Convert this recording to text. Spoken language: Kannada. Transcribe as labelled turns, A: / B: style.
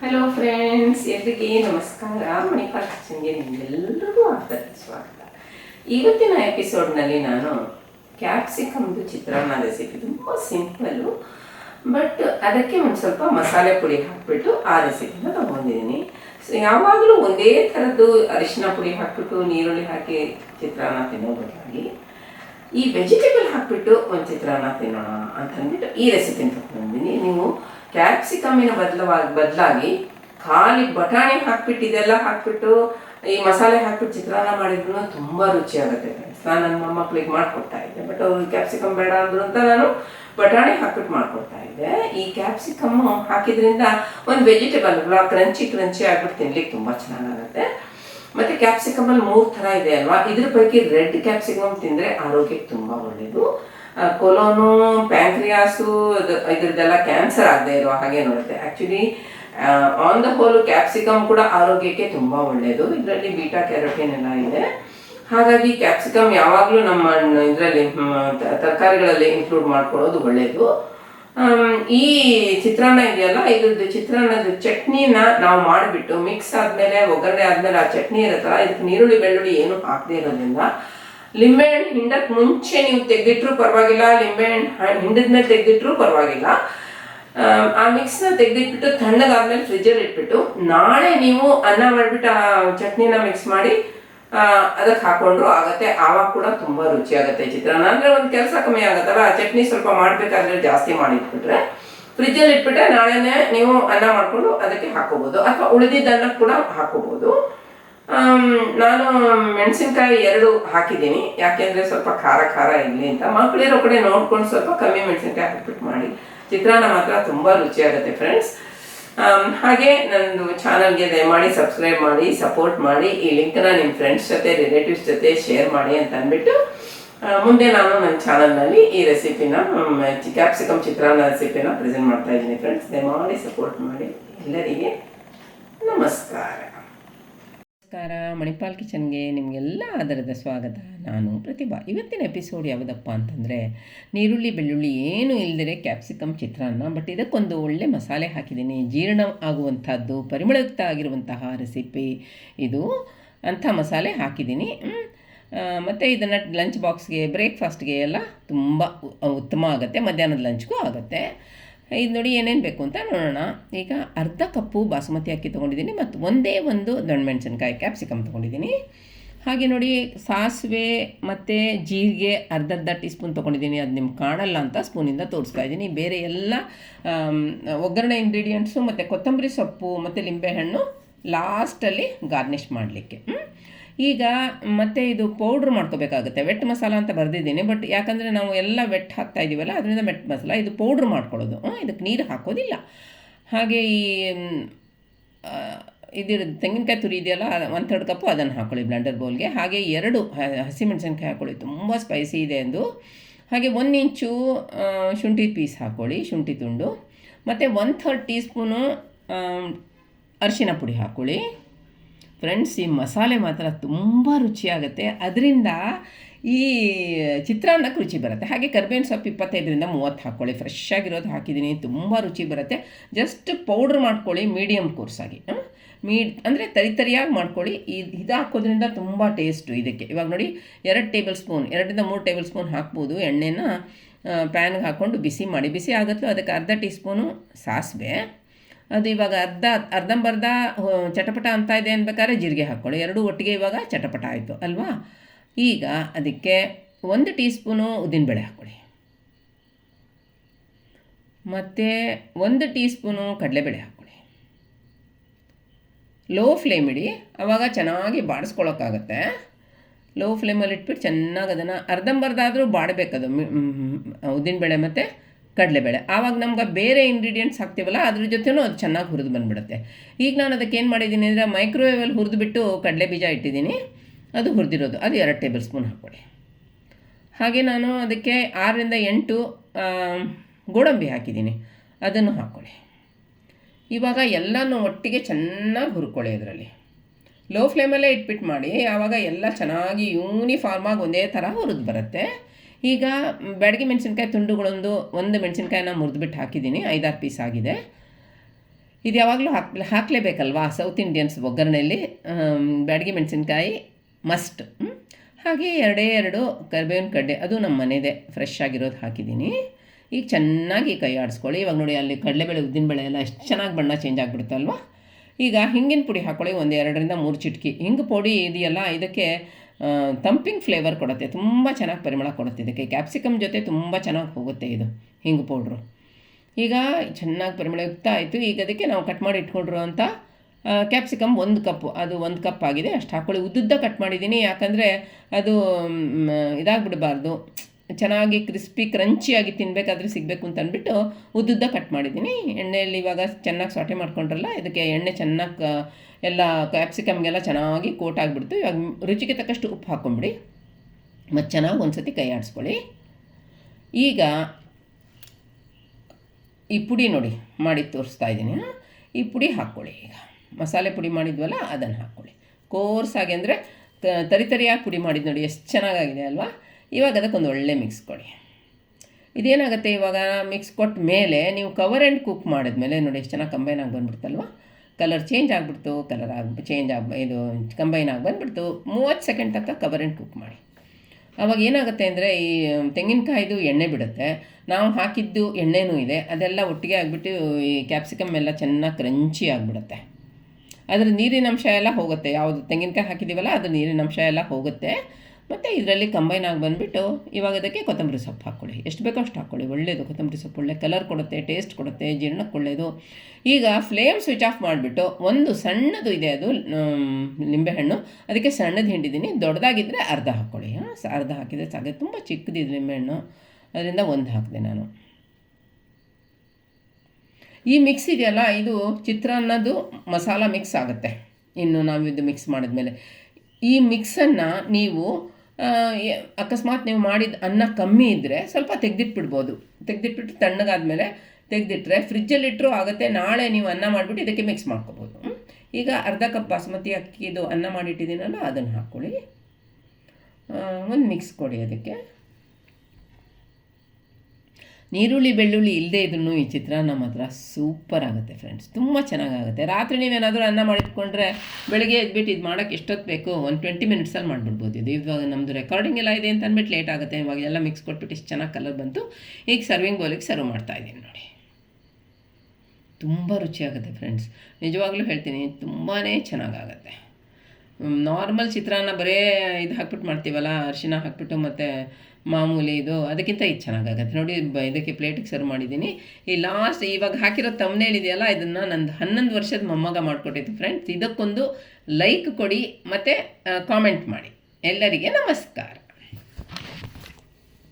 A: ಹಲೋ ಫ್ರೆಂಡ್ಸ್ ಎಲ್ರಿಗೆ ನಮಸ್ಕಾರ. ಮಣಿಪಾಲ್ ಕಿಚನ್ಗೆ ನಿಮ್ಗೆಲ್ಲರಿಗೂ ಆಗ್ತದೆ ಸ್ವಾಗತ. ಇವತ್ತಿನ ಎಪಿಸೋಡ್ನಲ್ಲಿ ನಾನು ಕ್ಯಾಪ್ಸಿಕಮ್ದು ಚಿತ್ರಾನ್ನ ರೆಸಿಪಿ ತುಂಬ ಸಿಂಪಲ್ಲು ಬಟ್ ಅದಕ್ಕೆ ಒಂದು ಸ್ವಲ್ಪ ಮಸಾಲೆ ಪುಡಿ ಹಾಕಿಬಿಟ್ಟು ಆ ರೆಸಿಪಿನ ತೊಗೊಂಡಿದ್ದೀನಿ. ಸೊ ಯಾವಾಗಲೂ ಒಂದೇ ಥರದ್ದು ಅರಿಶಿನ ಪುಡಿ ಹಾಕಿಬಿಟ್ಟು ನೀರುಳ್ಳಿ ಹಾಕಿ ಚಿತ್ರಾನ್ನ ತಿನ್ನೋ ಬದಲಾಗಿ ಈ ವೆಜಿಟೇಬಲ್ ಹಾಕ್ಬಿಟ್ಟು ಒಂದು ಚಿತ್ರಾನ್ನ ತಿನ್ನೋಣ ಅಂತ ಅಂದ್ಬಿಟ್ಟು ಈ ರೆಸಿಪಿನ ತಗೊಂಡಿದ್ದೀನಿ ನೀವು ಕ್ಯಾಪ್ಸಿಕಮ್ಮಿನ ಬದಲವಾಗಿ ಬದಲಾಗಿ ಖಾಲಿ ಬಟಾಣಿ ಹಾಕ್ಬಿಟ್ಟು ಇದೆಲ್ಲ ಹಾಕ್ಬಿಟ್ಟು ಈ ಮಸಾಲೆ ಹಾಕ್ಬಿಟ್ಟು ಚಿತ್ರಾನ್ನ ಮಾಡಿದ್ರು ತುಂಬ ರುಚಿಯಾಗುತ್ತೆ ನಾನು ನನ್ನ ಮೊಮ್ಮಕ್ಳಿಗೆ ಮಾಡ್ಕೊಡ್ತಾ ಇದ್ದೆ. ಬಟ್ ಅವ್ರು ಕ್ಯಾಪ್ಸಿಕಮ್ ಬೇಡ ಅಂದ್ರು ಅಂತ ನಾನು ಬಟಾಣಿ ಹಾಕ್ಬಿಟ್ಟು ಮಾಡ್ಕೊಡ್ತಾ ಇದ್ದೆ. ಈ ಕ್ಯಾಪ್ಸಿಕಮ್ ಹಾಕಿದ್ರಿಂದ ಒಂದು ವೆಜಿಟೇಬಲ್ ಕ್ರಂಚಿ ಕ್ರಂಚಿ ಹಾಕ್ಬಿಟ್ಟು ತಿನ್ಲಿಕ್ಕೆ ತುಂಬ ಚೆನ್ನಾಗಾಗುತ್ತೆ. ಮತ್ತೆ ಕ್ಯಾಪ್ಸಿಕಮ್ ಅಲ್ಲಿ ಮೂರು ತರ ಇದೆ ಅಲ್ವಾ? ಇದ್ರ ಪೈಕಿ ರೆಡ್ ಕ್ಯಾಪ್ಸಿಕಮ್ ತಿಂದ್ರೆ ಆರೋಗ್ಯಕ್ಕೆ ತುಂಬಾ ಒಳ್ಳೇದು. ಕೊಲೋನು ಪ್ಯಾಂಕ್ರಿಯಾಸು ಇದ್ರದ್ದೆಲ್ಲ ಕ್ಯಾನ್ಸರ್ ಆಗದೆ ಇರುವ ಹಾಗೆ ನೋಡುತ್ತೆ. Actually on the whole capsicum ಕೂಡ ಆರೋಗ್ಯಕ್ಕೆ ತುಂಬಾ ಒಳ್ಳೆಯದು ಇದರಲ್ಲಿ ಬೀಟಾ ಕ್ಯಾರೋಟಿನ್ ಎಲ್ಲ ಇದೆ. ಹಾಗಾಗಿ ಕ್ಯಾಪ್ಸಿಕಮ್ ಯಾವಾಗಲೂ ನಮ್ಮ ಇದರಲ್ಲಿ ತರಕಾರಿಗಳಲ್ಲಿ ಇನ್ಕ್ಲೂಡ್ ಮಾಡ್ಕೊಳ್ಳೋದು ಒಳ್ಳೆಯದು ಆಮ್, ಈ ಚಿತ್ರಾನ್ನ ಇದೆಯಲ್ಲ ಇದ್ರದ್ದು ಚಿತ್ರಾನ್ನದ ಚಟ್ನಿನ ನಾವು ಮಾಡಿಬಿಟ್ಟು ಮಿಕ್ಸ್ ಆದಮೇಲೆ, ಒಗ್ಗರಣೆ ಆದಮೇಲೆ ಆ ಚಟ್ನಿ ಇರುತ್ತಲ್ಲ, ಇದಕ್ಕೆ ನೀರುಳ್ಳಿ ಬೆಳ್ಳುಳ್ಳಿ ಏನು ಹಾಕದೇ ಇರೋದ್ರಿಂದ ಲಿಂಬೆಹಣ್ಣು ಹಿಂಡಕ್ಕೆ ಮುಂಚೆ ನೀವು ತೆಗೆದಿಟ್ರು ಪರವಾಗಿಲ್ಲ, ಲಿಂಬೆಹಣ್ಣು ಹಿಂಡಿದ್ಮೇಲೆ ತೆಗೆದಿಟ್ರು ಪರವಾಗಿಲ್ಲ. ಆ ಮಿಕ್ಸ್ನ ತೆಗೆದಿಟ್ಬಿಟ್ಟು ತಣ್ಣಗಾದ್ಮೇಲೆ ಫ್ರಿಜ್ಜಲ್ಲಿ ಇಟ್ಬಿಟ್ಟು ನಾಳೆ ನೀವು ಅನ್ನ ಮಾಡಿಬಿಟ್ಟು ಆ ಚಟ್ನಿನ ಮಿಕ್ಸ್ ಮಾಡಿ ಅದಕ್ಕೆ ಹಾಕೊಂಡ್ರು ಆಗತ್ತೆ. ಆವಾಗ ಕೂಡ ತುಂಬಾ ರುಚಿ ಆಗುತ್ತೆ ಚಿತ್ರಾನ್ನ. ಅಂದ್ರೆ ಒಂದು ಕೆಲಸ ಕಮ್ಮಿ ಆಗುತ್ತಲ್ಲ, ಆ ಚಟ್ನಿ ಸ್ವಲ್ಪ ಮಾಡ್ಬೇಕಾದ್ರೆ ಜಾಸ್ತಿ ಮಾಡಿಟ್ಬಿಟ್ರೆ. ಫ್ರಿಜ್ಜಲ್ಲಿ ಇಟ್ಬಿಟ್ರೆ ನಾಳೆನೆ ನೀವು ಅನ್ನ ಮಾಡ್ಕೊಂಡು ಅದಕ್ಕೆ ಹಾಕೋಬಹುದು ಅಥವಾ ಉಳಿದಿದ್ದ ಅನ್ನ ಕೂಡ ಹಾಕೋಬಹುದು ನಾನು ಮೆಣಸಿನ್ಕಾಯಿ ಎರಡು ಹಾಕಿದ್ದೀನಿ. ಯಾಕೆಂದ್ರೆ ಸ್ವಲ್ಪ ಖಾರ ಖಾರ ಇರಲಿ ಅಂತ. ಮಕ್ಕಳಿರೋ ಕಡೆ ನೋಡ್ಕೊಂಡು ಸ್ವಲ್ಪ ಕಮ್ಮಿ ಮೆಣಸಿನ್ಕಾಯಿ ಹಾಕ್ಬಿಟ್ಟು ಮಾಡಿ. ಚಿತ್ರಾನ್ನ ಮಾತ್ರ ತುಂಬಾ ರುಚಿ ಆಗುತ್ತೆ ಫ್ರೆಂಡ್ಸ್ ಹಾಗೆ ನಂದು ಚಾನಲ್ಗೆ ದಯಮಾಡಿ ಸಬ್ಸ್ಕ್ರೈಬ್ ಮಾಡಿ ಸಪೋರ್ಟ್ ಮಾಡಿ, ಈ ಲಿಂಕ್ನ ನಿಮ್ಮ ಫ್ರೆಂಡ್ಸ್ ಜೊತೆ ರಿಲೇಟಿವ್ಸ್ ಜೊತೆ ಶೇರ್ ಮಾಡಿ ಅಂತ ಅಂದ್ಬಿಟ್ಟು ಮುಂದೆ ನಾನು ನನ್ನ ಚಾನಲ್ನಲ್ಲಿ ಈ ರೆಸಿಪಿನ ಕ್ಯಾಪ್ಸಿಕಮ್ ಚಿತ್ರಾನ್ನ ರೆಸಿಪಿನ ಪ್ರೆಸೆಂಟ್ ಮಾಡ್ತಾ ಇದ್ದೀನಿ ಫ್ರೆಂಡ್ಸ್ ದಯಮಾಡಿ ಸಪೋರ್ಟ್ ಮಾಡಿ ಎಲ್ಲರಿಗೆ ನಮಸ್ಕಾರ. ನಮಸ್ಕಾರ. ಮಣಿಪಾಲ್ ಕಿಚನ್ಗೆ ನಿಮಗೆಲ್ಲ ಆಧಾರದ ಸ್ವಾಗತ. ನಾನು ಪ್ರತಿಭಾ. ಇವತ್ತಿನ ಎಪಿಸೋಡ್ ಯಾವುದಪ್ಪ ಅಂತಂದರೆ, ನೀರುಳ್ಳಿ, ಬೆಳ್ಳುಳ್ಳಿ ಏನು ಇಲ್ಲದೆ ಕ್ಯಾಪ್ಸಿಕಮ್ ಚಿತ್ರಾನ್ನ, ಬಟ್ ಇದಕ್ಕೊಂದು ಒಳ್ಳೆ ಮಸಾಲೆ ಹಾಕಿದ್ದೀನಿ. ಜೀರ್ಣ ಆಗುವಂಥದ್ದು, ಪರಿಮಳಯುಕ್ತ ಆಗಿರುವಂತಹ ರೆಸಿಪಿ ಇದು. ಅಂಥ ಮಸಾಲೆ ಹಾಕಿದ್ದೀನಿ. ಮತ್ತು ಇದನ್ನು ಲಂಚ್ ಬಾಕ್ಸ್ಗೆ, ಬ್ರೇಕ್ಫಾಸ್ಟ್ಗೆ ಎಲ್ಲ ತುಂಬ ಉತ್ತಮ ಆಗುತ್ತೆ. ಮಧ್ಯಾಹ್ನದ ಲಂಚ್ಗೂ ಆಗುತ್ತೆ. ಇದು ನೋಡಿ ಏನೇನು ಬೇಕು ಅಂತ ನೋಡೋಣ. ಈಗ ಅರ್ಧ ಕಪ್ಪು ಬಾಸುಮತಿ ಅಕ್ಕಿ ತೊಗೊಂಡಿದ್ದೀನಿ ಮತ್ತು ಒಂದೇ ಒಂದು ದೊಣ್ಣಮೆಣಸಿನ್ಕಾಯಿ ಕ್ಯಾಪ್ಸಿಕಮ್ ತೊಗೊಂಡಿದ್ದೀನಿ. ಹಾಗೆ ನೋಡಿ ಸಾಸಿವೆ ಮತ್ತು ಜೀರಿಗೆ ಅರ್ಧ ಅರ್ಧ ಟೀ ಸ್ಪೂನ್ ತೊಗೊಂಡಿದ್ದೀನಿ. ಅದು ನಿಮ್ಗೆ ಕಾಣಲ್ಲ ಅಂತ ಸ್ಪೂನಿಂದ ತೋರಿಸ್ತಾ ಇದ್ದೀನಿ. ಬೇರೆ ಎಲ್ಲ ಒಗ್ಗರಣೆ ಇಂಗ್ರೀಡಿಯೆಂಟ್ಸು ಮತ್ತು ಕೊತ್ತಂಬರಿ ಸೊಪ್ಪು ಮತ್ತು ಲಿಂಬೆಹಣ್ಣು ಲಾಸ್ಟಲ್ಲಿ ಗಾರ್ನಿಷ್ ಮಾಡಲಿಕ್ಕೆ. ಈಗ ಮತ್ತೆ ಇದು ಪೌಡ್ರ್ ಮಾಡ್ಕೋಬೇಕಾಗುತ್ತೆ. ವೆಟ್ ಮಸಾಲ ಅಂತ ಬರೆದಿದ್ದೀನಿ ಬಟ್ ಯಾಕಂದರೆ ನಾವು ಎಲ್ಲ ವೆಟ್ ಹಾಕ್ತಾ ಇದ್ದೀವಲ್ಲ ಅದರಿಂದ ವೆಟ್ ಮಸಾಲ ಇದು ಪೌಡ್ರ್ ಮಾಡ್ಕೊಳ್ಳೋದು. ಇದಕ್ಕೆ ನೀರು ಹಾಕೋದಿಲ್ಲ. ಹಾಗೆ ಈ ಇದಿರ ತೆಂಗಿನಕಾಯಿ ತುರಿ ಇದೆಯಲ್ಲ ಒಂದು ಥರ್ಡ್ ಕಪ್ಪು ಅದನ್ನು ಹಾಕೊಳ್ಳಿ ಬ್ಲೆಂಡರ್ ಬೌಲ್ಗೆ ಹಾಗೆ ಎರಡು ಹಸಿ ಹಸಿಮೆಣಸಿನ್ಕಾಯಿ ಹಾಕೊಳ್ಳಿ, ತುಂಬ ಸ್ಪೈಸಿ ಇದೆ ಎಂದು. ಹಾಗೆ ಒಂದು ಇಂಚು ಶುಂಠಿ ಪೀಸ್ ಹಾಕೊಳ್ಳಿ, ಶುಂಠಿ ತುಂಡು. ಮತ್ತು ಒನ್ ಥರ್ಡ್ ಟೀ ಸ್ಪೂನು ಅರಿಶಿನ ಪುಡಿ ಹಾಕೊಳ್ಳಿ. ಫ್ರೆಂಡ್ಸ್ ಈ ಮಸಾಲೆ ಮಾತ್ರ ತುಂಬ ರುಚಿಯಾಗುತ್ತೆ. ಅದರಿಂದ ಈ ಚಿತ್ರಾನ್ನಕ್ಕೆ ರುಚಿ ಬರುತ್ತೆ. ಹಾಗೆ ಕರ್ಬೇವಿನ ಸೊಪ್ಪು ಇಪ್ಪತ್ತೈದರಿಂದ ಮೂವತ್ತು ಹಾಕ್ಕೊಳ್ಳಿ. ಫ್ರೆಶ್ ಆಗಿರೋದು ಹಾಕಿದ್ದೀನಿ. ತುಂಬ ರುಚಿ ಬರುತ್ತೆ. ಜಸ್ಟ್ ಪೌಡ್ರ್ ಮಾಡ್ಕೊಳ್ಳಿ. ಮೀಡಿಯಮ್ ಕೋರ್ಸಾಗಿ ಮೀ ಅಂದರೆ ತರಿ ತರಿಯಾಗಿ ಮಾಡ್ಕೊಳ್ಳಿ. ಇದು ಇದು ಹಾಕೋದ್ರಿಂದ ತುಂಬ ಟೇಸ್ಟು ಇದಕ್ಕೆ. ಇವಾಗ ನೋಡಿ, ಎರಡು ಟೇಬಲ್ ಸ್ಪೂನ್ ಎರಡರಿಂದ ಮೂರು ಟೇಬಲ್ ಸ್ಪೂನ್ ಹಾಕ್ಬೋದು. ಎಣ್ಣೆನ ಪ್ಯಾನ್ಗೆ ಹಾಕ್ಕೊಂಡು ಬಿಸಿ ಮಾಡಿ. ಬಿಸಿ ಆಗುತ್ತೋ ಅದಕ್ಕೆ ಅರ್ಧ ಟೀ ಸ್ಪೂನು ಸಾಸಿವೆ. ಅದು ಇವಾಗ ಅರ್ಧ ಅರ್ಧಂಬರ್ಧ ಚಟಪಟ ಅಂತ ಇದೆ ಅನ್ಬೇಕಾದ್ರೆ ಜೀರಿಗೆ ಹಾಕ್ಕೊಳ್ಳಿ. ಎರಡು ಒಟ್ಟಿಗೆ ಇವಾಗ ಚಟಪಟ ಆಯಿತು, ಅಲ್ವಾ? ಈಗ ಅದಕ್ಕೆ ಒಂದು ಟೀ ಸ್ಪೂನು ಉದ್ದಿನಬೇಳೆ ಹಾಕ್ಕೊಳ್ಳಿ. ಮತ್ತು ಒಂದು ಟೀ ಸ್ಪೂನು ಕಡಲೆಬೇಳೆ ಹಾಕ್ಕೊಳ್ಳಿ. ಲೋ ಫ್ಲೇಮ್ ಇಡಿ ಆವಾಗ ಚೆನ್ನಾಗಿ ಬಾಡಿಸ್ಕೊಳ್ಳೋಕ್ಕಾಗತ್ತೆ. ಲೋ ಫ್ಲೇಮಲ್ಲಿ ಇಟ್ಬಿಟ್ಟು ಚೆನ್ನಾಗಿ ಅದನ್ನು ಅರ್ಧಂಬರ್ಧ ಆದರೂ ಬಾಡಬೇಕದು ಉದ್ದಿನಬೇಳೆ ಮತ್ತು ಕಡಲೆಬೇಳೆ. ಆವಾಗ ನಮ್ಗೆ ಬೇರೆ ಇಂಗ್ರೀಡಿಯೆಂಟ್ಸ್ ಹಾಕ್ತೀವಲ್ಲ ಅದ್ರ ಜೊತೆನೂ ಅದು ಚೆನ್ನಾಗಿ ಹುರಿದು ಬಂದ್ಬಿಡುತ್ತೆ. ಈಗ ನಾನು ಅದಕ್ಕೆ ಏನು ಮಾಡಿದ್ದೀನಿ ಅಂದರೆ ಮೈಕ್ರೋವೇವಲ್ಲಿ ಹುರಿದುಬಿಟ್ಟು ಕಡಲೆ ಬೀಜ ಇಟ್ಟಿದ್ದೀನಿ. ಅದು ಹುರಿದಿರೋದು. ಅದು ಎರಡು ಟೇಬಲ್ ಸ್ಪೂನ್ ಹಾಕ್ಕೊಳ್ಳಿ. ಹಾಗೆ ನಾನು ಅದಕ್ಕೆ ಆರರಿಂದ ಎಂಟು ಗೋಡಂಬಿ ಹಾಕಿದ್ದೀನಿ. ಅದನ್ನು ಹಾಕ್ಕೊಳ್ಳಿ. ಇವಾಗ ಎಲ್ಲನೂ ಒಟ್ಟಿಗೆ ಚೆನ್ನಾಗಿ ಹುರ್ಕೊಳ್ಳಿ ಅದರಲ್ಲಿ. ಲೋ ಫ್ಲೇಮಲ್ಲೇ ಇಟ್ಬಿಟ್ಟು ಮಾಡಿ, ಆವಾಗ ಎಲ್ಲ ಚೆನ್ನಾಗಿ ಯೂನಿಫಾರ್ಮಾಗಿ ಒಂದೇ ಥರ ಹುರಿದು ಬರುತ್ತೆ. ಈಗ ಬ್ಯಾಡಗಿ ಮೆಣಸಿನ್ಕಾಯಿ ತುಂಡುಗಳೊಂದು ಒಂದು ಮೆಣಸಿನ್ಕಾಯಿನ ಮುರಿದ್ಬಿಟ್ಟು ಹಾಕಿದ್ದೀನಿ, ಐದಾರು ಪೀಸ್ ಆಗಿದೆ. ಇದು ಯಾವಾಗಲೂ ಹಾಕ್ ಹಾಕಲೇಬೇಕಲ್ವಾ ಸೌತ್ ಇಂಡಿಯನ್ಸ್ ಒಗ್ಗರಣೆಯಲ್ಲಿ ಬ್ಯಾಡಗಿ ಮೆಣಸಿನ್ಕಾಯಿ ಮಸ್ಟ್ ಹಾಗೆ ಎರಡೇ ಎರಡು ಕರಿಬೇವಿನ ಕಡ್ಡೆ, ಅದು ನಮ್ಮ ಮನೆಯದೇ ಫ್ರೆಶ್ ಆಗಿರೋದು ಹಾಕಿದ್ದೀನಿ. ಈಗ ಚೆನ್ನಾಗಿ ಕೈ ಆಡಿಸ್ಕೊಳ್ಳಿ. ಇವಾಗ ನೋಡಿ ಅಲ್ಲಿ ಕಡಲೆಬೇಳೆ ಉದ್ದಿನಬೇಳೆ ಎಲ್ಲ ಎಷ್ಟು ಚೆನ್ನಾಗಿ ಬಣ್ಣ ಚೇಂಜ್ ಆಗಿಬಿಡುತ್ತಲ್ವಾ ಈಗ ಹಿಂಗಿನ ಪುಡಿ ಹಾಕ್ಕೊಳ್ಳಿ ಒಂದು ಎರಡರಿಂದ ಮೂರು ಚಿಟಕಿ. ಹಿಂಗೆ ಪುಡಿ ಇದೆಯಲ್ಲ, ಇದಕ್ಕೆ ತಂಪಿಂಗ್ ಫ್ಲೇವರ್ ಕೊಡುತ್ತೆ, ತುಂಬ ಚೆನ್ನಾಗಿ ಪರಿಮಳ ಕೊಡುತ್ತೆ ಇದಕ್ಕೆ. ಕ್ಯಾಪ್ಸಿಕಮ್ ಜೊತೆ ತುಂಬ ಚೆನ್ನಾಗಿ ಹೋಗುತ್ತೆ ಇದು, ಹಿಂಗು ಪೌಡ್ರು ಈಗ ಚೆನ್ನಾಗಿ ಪರಿಮಳಯುಕ್ತ ಆಯಿತು, ಈಗ ಅದಕ್ಕೆ ನಾವು ಕಟ್ ಮಾಡಿ ಇಟ್ಕೊಂಡ್ರು ಅಂತ ಕ್ಯಾಪ್ಸಿಕಮ್ ಒಂದು ಕಪ್ಪು ಅದು ಒಂದು ಕಪ್ ಆಗಿದೆ, ಅಷ್ಟು ಹಾಕ್ಕೊಳ್ಳಿ ಉದ್ದುದ್ದ ಕಟ್ ಮಾಡಿದ್ದೀನಿ, ಯಾಕಂದರೆ ಅದು ಇದಾಗ್ಬಿಡಬಾರ್ದು. ಚೆನ್ನಾಗಿ ಕ್ರಿಸ್ಪಿ ಕ್ರಂಚಿಯಾಗಿ ತಿನ್ಬೇಕಾದ್ರೆ ಸಿಗಬೇಕು ಅಂತ ಅಂದ್ಬಿಟ್ಟು ಉದ್ದುದ್ದ ಕಟ್ ಮಾಡಿದ್ದೀನಿ. ಎಣ್ಣೆಯಲ್ಲಿ ಇವಾಗ ಚೆನ್ನಾಗಿ ಸಾಟೆ ಮಾಡ್ಕೊಂಡ್ರಲ್ಲ, ಇದಕ್ಕೆ ಎಣ್ಣೆ ಚೆನ್ನಾಗಿ ಎಲ್ಲ ಕ್ಯಾಪ್ಸಿಕಮ್ಗೆಲ್ಲ ಚೆನ್ನಾಗಿ ಕೋಟ್ ಆಗಿಬಿಡ್ತು. ಇವಾಗ ರುಚಿಗೆ ತಕ್ಕಷ್ಟು ಉಪ್ಪು ಹಾಕ್ಕೊಂಬಿಡಿ ಮತ್ತು ಚೆನ್ನಾಗಿ ಒಂದು ಸತಿ ಕೈ ಆಡಿಸ್ಕೊಳ್ಳಿ. ಈಗ ಈ ಪುಡಿ ನೋಡಿ, ಮಾಡಿ ತೋರಿಸ್ತಾ ಇದ್ದೀನಿ? ಈ ಪುಡಿ ಹಾಕ್ಕೊಳ್ಳಿ ಈಗ. ಮಸಾಲೆ ಪುಡಿ ಮಾಡಿದ್ವಲ್ಲ, ಅದನ್ನು ಹಾಕ್ಕೊಳ್ಳಿ. ಕೋರ್ಸಾಗಿ ಅಂದರೆ ತರಿತರಿಯಾಗಿ ಪುಡಿ ಮಾಡಿದ್ದು ನೋಡಿ, ಎಷ್ಟು ಚೆನ್ನಾಗಾಗಿದೆ ಅಲ್ವಾ? ಇವಾಗ ಅದಕ್ಕೊಂದು ಒಳ್ಳೆ ಮಿಕ್ಸ್ ಕೊಡಿ. ಇದೇನಾಗುತ್ತೆ ಇವಾಗ ಮಿಕ್ಸ್ ಕೊಟ್ಟ ಮೇಲೆ ನೀವು ಕವರ್ ಆ್ಯಂಡ್ ಕುಕ್ ಮಾಡಿದ್ಮೇಲೆ ನೋಡಿ ಎಷ್ಟು ಚೆನ್ನಾಗಿ ಕಂಬೈನ್ ಆಗಿ ಬಂದ್ಬಿಡ್ತಲ್ವ? ಕಲರ್ ಚೇಂಜ್ ಆಗಿಬಿಡ್ತು ಕಲರ್ ಆಗಿ ಚೇಂಜ್ ಆಗಿ, ಇದು ಕಂಬೈನ್ ಆಗಿ ಬಂದುಬಿಡ್ತು. ಮೂವತ್ತು ಸೆಕೆಂಡ್ ತನಕ ಕವರ್ ಆ್ಯಂಡ್ ಕುಕ್ ಮಾಡಿ. ಅವಾಗ ಏನಾಗುತ್ತೆ ಅಂದರೆ ಈ ತೆಂಗಿನಕಾಯ್ದು ಎಣ್ಣೆ ಬಿಡುತ್ತೆ. ನಾವು ಹಾಕಿದ್ದು ಎಣ್ಣೆನೂ ಇದೆ. ಅದೆಲ್ಲ ಒಟ್ಟಿಗೆ ಆಗಿಬಿಟ್ಟು ಈ ಕ್ಯಾಪ್ಸಿಕಮ್ ಎಲ್ಲ ಚೆನ್ನಾಗಿ ಕ್ರಂಚಿ ಆಗಿಬಿಡುತ್ತೆ. ಅದರ ನೀರಿನಂಶ ಎಲ್ಲ ಹೋಗುತ್ತೆ. ಯಾವುದು ತೆಂಗಿನಕಾಯಿ ಹಾಕಿದ್ದೀವಲ್ಲ ಅದು ನೀರಿನಂಶ ಎಲ್ಲ ಹೋಗುತ್ತೆ. ಮತ್ತು ಇದರಲ್ಲಿ ಕಂಬೈನ್ ಆಗಿ ಬಂದುಬಿಟ್ಟು ಇವಾಗ ಅದಕ್ಕೆ ಕೊತ್ತಂಬರಿ ಸೊಪ್ಪು ಹಾಕ್ಕೊಳ್ಳಿ. ಎಷ್ಟು ಬೇಕೋ ಅಷ್ಟು ಹಾಕ್ಕೊಳ್ಳಿ. ಒಳ್ಳೆಯದು ಕೊತ್ತಂಬರಿ ಸೊಪ್ಪು, ಒಳ್ಳೆ ಕಲರ್ ಕೊಡುತ್ತೆ ಟೇಸ್ಟ್ ಕೊಡುತ್ತೆ, ಜೀರ್ಣಕ್ಕೆ ಒಳ್ಳೆಯದು ಈಗ ಫ್ಲೇಮ್ ಸ್ವಿಚ್ ಆಫ್ ಮಾಡಿಬಿಟ್ಟು ಒಂದು ಸಣ್ಣದು ಇದೆ ಅದು ನಿಂಬೆಹಣ್ಣು ಅದಕ್ಕೆ ಸಣ್ಣದು ಹಿಂಡಿದ್ದೀನಿ. ದೊಡ್ಡದಾಗಿದ್ದರೆ ಅರ್ಧ ಹಾಕ್ಕೊಳ್ಳಿ. ಹಾಂ ಅರ್ಧ ಹಾಕಿದರೆ ಸಾಕು. ತುಂಬ ಚಿಕ್ಕದಿದೆ ನಿಂಬೆಹಣ್ಣು ಅದರಿಂದ ಒಂದು ಹಾಕಿದೆ ನಾನು. ಈ ಮಿಕ್ಸ್ ಇದೆಯಲ್ಲ, ಇದು ಚಿತ್ರಾನ್ನದು ಮಸಾಲ ಮಿಕ್ಸ್ ಆಗುತ್ತೆ. ಇನ್ನು ನಾವು ಇದು ಮಿಕ್ಸ್ ಮಾಡಿದ್ಮೇಲೆ. ಈ ಮಿಕ್ಸನ್ನು ನೀವು ಅಕಸ್ಮಾತ್ ನೀವು ಮಾಡಿದ ಅನ್ನ ಕಮ್ಮಿ ಇದ್ದರೆ ಸ್ವಲ್ಪ ತೆಗೆದಿಟ್ಬಿಡ್ಬೋದು. ತೆಗೆದಿಟ್ಬಿಟ್ಟು ತಣ್ಣಗಾದಮೇಲೆ ತೆಗೆದಿಟ್ರೆ ಫ್ರಿಜ್ಜಲ್ಲಿಟ್ಟರೂ ಆಗುತ್ತೆ, ನಾಳೆ ನೀವು ಅನ್ನ ಮಾಡಿಬಿಟ್ಟು ಇದಕ್ಕೆ ಮಿಕ್ಸ್ ಮಾಡ್ಕೋಬೋದು. ಈಗ ಅರ್ಧ ಕಪ್ ಬಾಸುಮತಿ ಅಕ್ಕಿದು ಅನ್ನ ಮಾಡಿಟ್ಟಿದ್ದೀನಲ್ಲ, ಅದನ್ನು ಹಾಕ್ಕೊಳ್ಳಿ. ಒಂದು ಮಿಕ್ಸ್ ಕೊಡಿ ಅದಕ್ಕೆ. ನೀರುಳ್ಳಿ, ಬೆಳ್ಳುಳ್ಳಿ ಇಲ್ಲದೇ ಇದ್ರೂ ಈ ಚಿತ್ರಾನ್ನ ಹತ್ರ ಸೂಪರ್ ಆಗುತ್ತೆ ಫ್ರೆಂಡ್ಸ್ ತುಂಬ ಚೆನ್ನಾಗಾಗುತ್ತೆ. ರಾತ್ರಿ ನೀವೇನಾದರೂ ಅನ್ನ ಮಾಡಿಟ್ಕೊಂಡ್ರೆ ಬೆಳಗ್ಗೆ ಎದ್ಬಿಟ್ಟು ಇದು ಮಾಡೋಕ್ಕೆ ಎಷ್ಟೊತ್ತು ಬೇಕು? ಒಂದು ಟ್ವೆಂಟಿ ಮಿನಿಟ್ಸಲ್ಲಿ ಮಾಡಿಬಿಡ್ಬೋದು ಇದು. ಇವಾಗ ನಮ್ಮದು ರೆಕಾರ್ಡಿಂಗ್ ಎಲ್ಲ ಇದೆ ಅಂತ ಅಂದ್ಬಿಟ್ಟು ಲೇಟ್ ಆಗುತ್ತೆ. ಇವಾಗ ಎಲ್ಲ ಮಿಕ್ಸ್ ಕೊಟ್ಬಿಟ್ಟು ಇಷ್ಟು ಚೆನ್ನಾಗಿ ಕಲರ್ ಬಂತು. ಈಗ ಸರ್ವಿಂಗ್ ಬೌಲಿಗೆ ಸರ್ವ್ ಮಾಡ್ತಾ ಇದ್ದೀನಿ ನೋಡಿ. ತುಂಬ ರುಚಿಯಾಗುತ್ತೆ ಫ್ರೆಂಡ್ಸ್ ನಿಜವಾಗ್ಲೂ ಹೇಳ್ತೀನಿ ತುಂಬಾ ಚೆನ್ನಾಗಾಗತ್ತೆ. ನಾರ್ಮಲ್ ಚಿತ್ರಾನ್ನ ಬರೇ ಇದು ಹಾಕ್ಬಿಟ್ಟು ಮಾಡ್ತೀವಲ್ಲ, ಅರಿಶಿನ ಹಾಕ್ಬಿಟ್ಟು ಮತ್ತು ಮಾಮೂಲಿ ಇದು, ಅದಕ್ಕಿಂತ ಇದು ಚೆನ್ನಾಗಾಗತ್ತೆ. ನೋಡಿ, ಬ ಇದಕ್ಕೆ ಪ್ಲೇಟಿಗೆ ಸರ್ವ್ ಮಾಡಿದ್ದೀನಿ. ಈ ಲಾಸ್ಟ್ ಇವಾಗ ಹಾಕಿರೋ ತಮ್ನೇಳಿದೆಯಲ್ಲ ಇದನ್ನು ನಂದು ಹನ್ನೊಂದು ವರ್ಷದ ಮೊಮ್ಮಗ ಮಾಡಿಕೊಟ್ಟಿದ್ದು ಫ್ರೆಂಡ್ಸ್ ಇದಕ್ಕೊಂದು ಲೈಕ್ ಕೊಡಿ, ಮತ್ತು ಕಾಮೆಂಟ್ ಮಾಡಿ. ಎಲ್ಲರಿಗೆ ನಮಸ್ಕಾರ.